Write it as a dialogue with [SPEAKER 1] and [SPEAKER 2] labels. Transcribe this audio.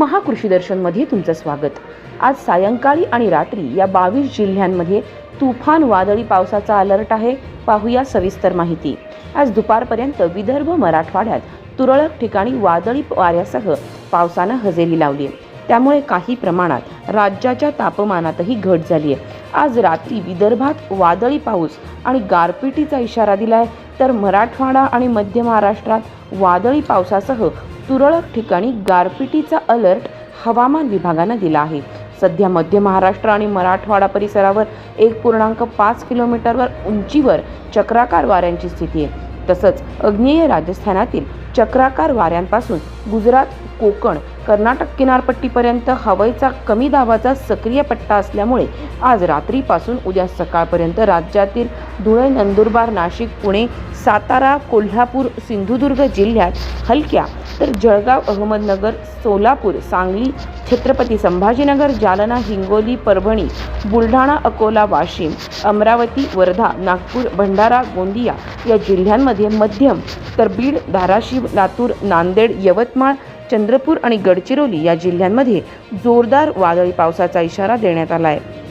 [SPEAKER 1] महाकृषी दर्शनमध्ये तुमचं स्वागत. आज सायंकाळी आणि रात्री या बावीस जिल्ह्यांमध्ये तुफान वादळी पावसाचा अलर्ट आहे. पाहूया सविस्तर माहिती. आज दुपारपर्यंत विदर्भ मराठवाड्यात तुरळक ठिकाणी वादळी वाऱ्यासह पावसानं हजेरी लावली. त्यामुळे काही प्रमाणात राज्याच्या तापमानातही घट झाली आहे. आज रात्री विदर्भात वादळी पाऊस आणि गारपिटीचा इशारा दिला आहे तर मराठवाडा आणि मध्य महाराष्ट्रात वादळी पावसासह तुरळक ठिकाणी गारपिटीचा अलर्ट हवामान विभागानं दिला आहे. सध्या मध्य महाराष्ट्र आणि मराठवाडा परिसरावर एक पूर्णांक पाच किलोमीटरवर उंचीवर चक्राकार वाऱ्यांची स्थिती आहे. तसंच अग्नेय राजस्थानातील चक्राकार वाऱ्यांपासून गुजरात कोकण कर्नाटक किनारपट्टीपर्यंत हवेचा कमी दाबाचा सक्रिय पट्टा असल्यामुळे आज रात्रीपासून उद्या सकाळपर्यंत राज्यातील धुळे नंदुरबार नाशिक पुणे सातारा कोल्हापूर सिंधुदुर्ग जिल्ह्यात हलक्या तर जळगाव अहमदनगर सोलापूर सांगली छत्रपती संभाजीनगर जालना हिंगोली परभणी बुलढाणा अकोला वाशिम अमरावती वर्धा नागपूर भंडारा गोंदिया या जिल्ह्यांमध्ये मध्यम तर बीड धाराशिव लातूर नांदेड यवतमाळ चंद्रपूर आणि गडचिरोली या जिल्ह्यांमध्ये जोरदार वादळी पावसाचा इशारा देण्यात आला आहे